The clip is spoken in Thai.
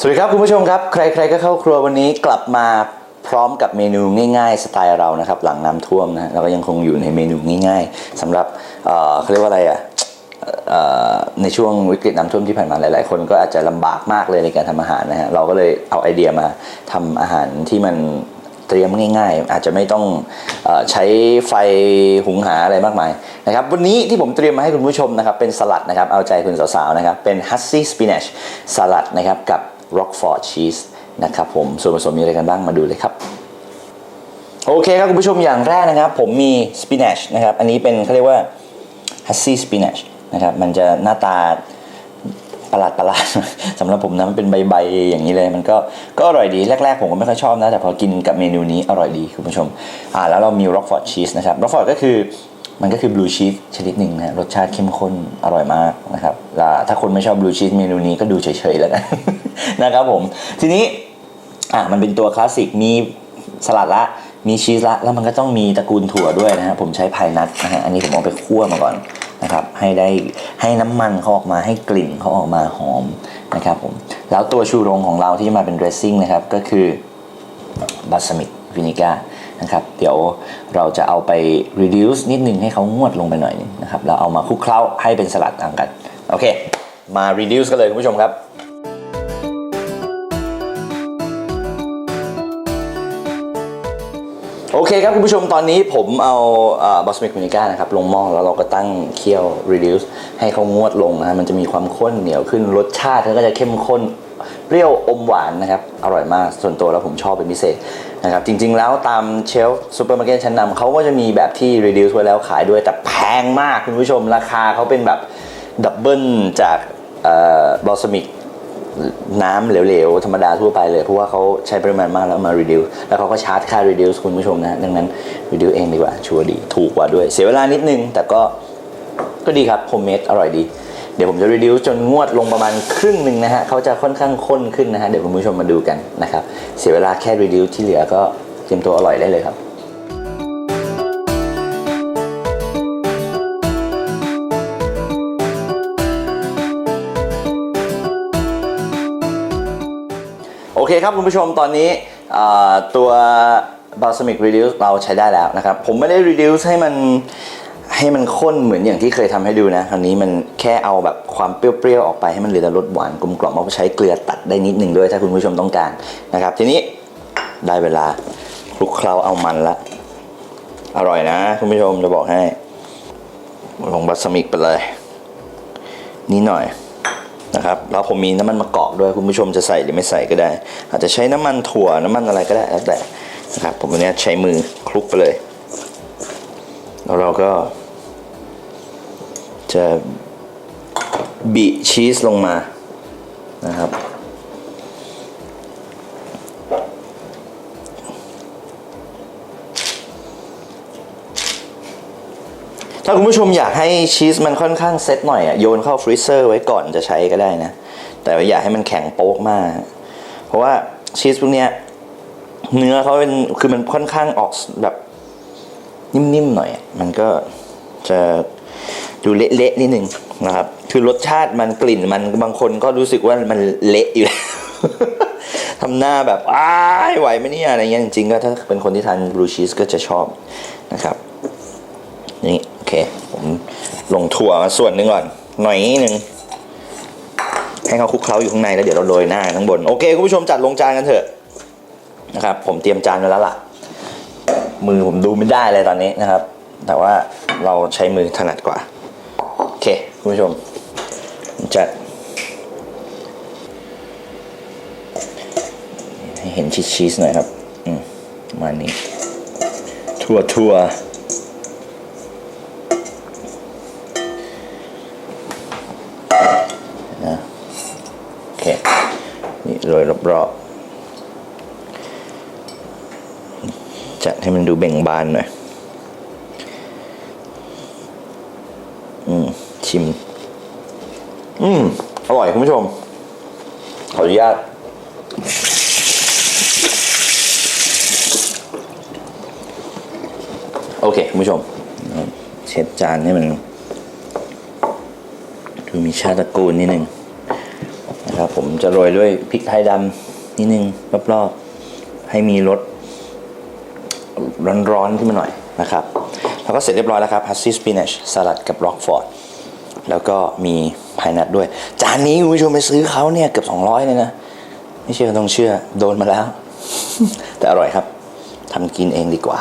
สวัสดีครับคุณผู้ชมครับ ใคร ๆ ก็เข้าครัววันนี้กลับมาพร้อมกับเมนูง่าย ๆ สไตล์เรานะครับ หลังน้ำท่วมนะเราก็ยังคงอยู่ในเมนูง่าย ๆสำหรับเอ่อเขาเรียกว่าอะไรอะเอ่อในช่วงวิกฤตน้ำท่วมที่ผ่านมาหลาย ๆ คนก็อาจจะลำบากมากเลยในการทำอาหารนะฮะเราก็เลยเอาไอเดียมาทำอาหารที่มันเตรียมง่าย ๆ อาจจะไม่ต้องอใช้ไฟหุงหาอะไรมากมายนะครับวันนี้ที่ผมเตรียมมาให้คุณผู้ชมนะครับเป็นสลัดนะครับเอาใจคุณสาวๆนะครับเป็น Hussy Spinach สลัดนะครับกับ Roquefort Cheese นะครับผมส่วนผสมมีอะไรกันบ้างมาดูเลยครับ โอเคครับคุณผู้ชมอย่างแรกนะครับ ผมมี spinach นะครับ อันนี้เป็นเขาเรียกว่า Hussy Spinach นะครับ มันจะหน้าตาประหลาดประหลาดสำหรับผมนะมันเป็นใบๆอย่างนี้เลย มันก็ก็อร่อยดีแรกๆ ผมก็ไม่ค่อยชอบนะ แต่พอกินกับเมนูนี้อร่อยดีคุณผู้ชมอ่าแล้วเรามี Roquefort Cheese นะครับ Roquefort ก็คือมันก็คือ blue cheese ชนิดหนึ่งนะรสชาติเข้มข้นอร่อยมากนะครับถ้าคนไม่ชอบ blue cheese เมนูนี้ก็ดูเฉยๆแล้วกัน นะครับผม ทีนี้อะมันเป็นตัวคลาสสิกมีสลัดละมีชีสละแล้วมันก็ต้องมีตระกูลถั่วด้วยนะฮะผมใช้พายนัทนะฮะอันนี้ผมเอาไปคั่วมาก่อนนะครับให้ได้ให้น้ำมันเขาออกมาให้กลิ่นเขาออกมาหอมนะครับผมแล้วตัวชูโรงของเราที่มาเป็นเดรสซิ่งนะครับก็คือบาสมิกวินิก้านะครับเดี๋ยวเราจะเอาไป reduce นิดนึงให้เขางวดลงไปหน่อยนึงนะครับแล้วเอามาคลุกเคล้าให้เป็นสลัดต่ามกัน โอเค มา reduce กันเลยคุณผู้ชมครับ โอเคครับคุณผู้ชมตอนนี้ผมเอาบอสเมกมินิก้านะครับลงหม้อแล้วเราก็ตั้งเคี่ยว reduce ให้เขางวดลงนะฮะมันจะมีความข้นเหนียวขึ้นรสชาติก็จะเข้มข้นเปรี้ยวอมหวานนะครับ อร่อยมากส่วนตัวแล้วผมชอบเป็นพิเศษนะครับ จริง ๆ แล้วตามเชลฟ์ซูเปอร์มาร์เก็ตชั้นนำเขาก็จะมีแบบที่ reduce ไว้แล้วขายด้วยแต่แพงมากคุณผู้ชมราคาเขาเป็นแบบดับเบิลจากบอสมิก น้ำเหลวๆ ธรรมดาทั่วไปเลย เพราะว่าเขาใช้ปริมาณมากแล้วมา reduce แล้วเขาก็ชาร์จค่า reduce คุณผู้ชมนะ ดังนั้น reduce เองดีกว่า ชัวร์ดี ถูกกว่าด้วย เสียเวลานิดนึง แต่ก็ก็ดีครับ homemade อร่อยดี เดี๋ยวผมจะ reduce จนงวดลงประมาณครึ่งหนึ่งนะฮะเขาจะค่อนข้างข้นขึ้นนะฮะเดี๋ยวคุณผู้ชมมาดูกันนะครับเสียเวลาแค่ reduce ที่เหลือก็เตรียมตัวอร่อยได้เลยครับ เคครับคุณผู้ชมตอนนี้ตัว balsamic reduce เราใช้ได้แล้วนะครับ ผมไม่ได้ reduce ให้มันให้มันข้นเหมือนอย่างที่เคยทำให้ดูนะคราวนี้มันแค่เอาแบบความเปรี้ยวๆออกไปให้มันเหลือแต่รสหวานกลมกล่อมเอาใช้เกลือตัดได้นิดหนึ่งด้วยถ้าคุณผู้ชมต้องการนะครับ ทีนี้ได้เวลาคลุกเคล้าเอามันละอร่อยนะ คุณผู้ชมจะบอกให้ ลงบัสมิกไปเลยนิดหน่อย นะครับแล้วผมมีน้ำมันมะกอกด้วยคุณผู้ชมจะใส่หรือไม่ใส่ก็ได้ อาจจะใช้น้ำมันถั่วน้ำมันอะไรก็ได้แล้วแต่นะครับผมวันนี้ใช้มือคลุกไปเลย แล้วเราก็จะบีชีสลงมานะครับ ถ้าคุณผู้ชมอยากให้ชีสมันค่อนข้างเซตหน่อยอะโยนเข้าฟรีเซอร์ไว้ก่อนจะใช้ก็ได้นะ แต่ว่อย่าให้มันแข็งโป๊กมาก เพราะว่าชีสพวกเนี้ยเนื้อเขาเป็นคือมันค่อนข้างออกแบบนิ่มๆหน่อย มันก็จะดูเละๆนิดนึงนะครับ คือรสชาติมันกลิ่นมันบางคนก็รู้สึกว่ามันเละอยู่แล้วทำหน้าแบบอ้ายไหวไหมเนี่ยอะไรเงี้ยจริงๆก็ถ้าเป็นคนที่ทานบลูชีสก็จะชอบนะครับนี่ เค ผมลงถั่วมาส่วนหนึ่งก่อน หน่อยนึงให้เขาคลุกเคล้าอยู่ข้างในแล้วเดี๋ยวเราโรยหน้าข้างบน โอเคคุณผู้ชมจัดลงจานกันเถอะนะครับ ผมเตรียมจานไว้แล้วล่ะ มือผมดูไม่ได้เลยตอนนี้นะครับ แต่ว่าเราใช้มือถนัดกว่า โอเคคุณผู้ชม จัด ให้เห็นชีสๆหน่อยครับ อืมมานี้ทั่วทั่ว โรยรอบๆจัดให้มันดูเบ่งบานหน่อยอืมชิม อืม อร่อยคุณผู้ชม ขออนุญาตโอเคคุณผู้ชม เช็ดจานให้มัน ดูมีชาติตระกูลนิดนึง ผมจะโรยด้วยพริกไทยดำนิดนึงรอบๆ ให้มีรสร้อนๆขึ้นมาหน่อยนะครับ แล้วก็เสร็จเรียบร้อยแล้วครับฮัสซี่สปินัชสลัดกับร็อกฟอร์ดแล้วก็มีพายนัทด้วย จานนี้คุณผู้ชมไปซื้อเขาเนี่ยเกือบ200เลยนะ ไม่เชื่อต้องเชื่อโดนมาแล้ว แต่อร่อยครับทำกินเองดีกว่า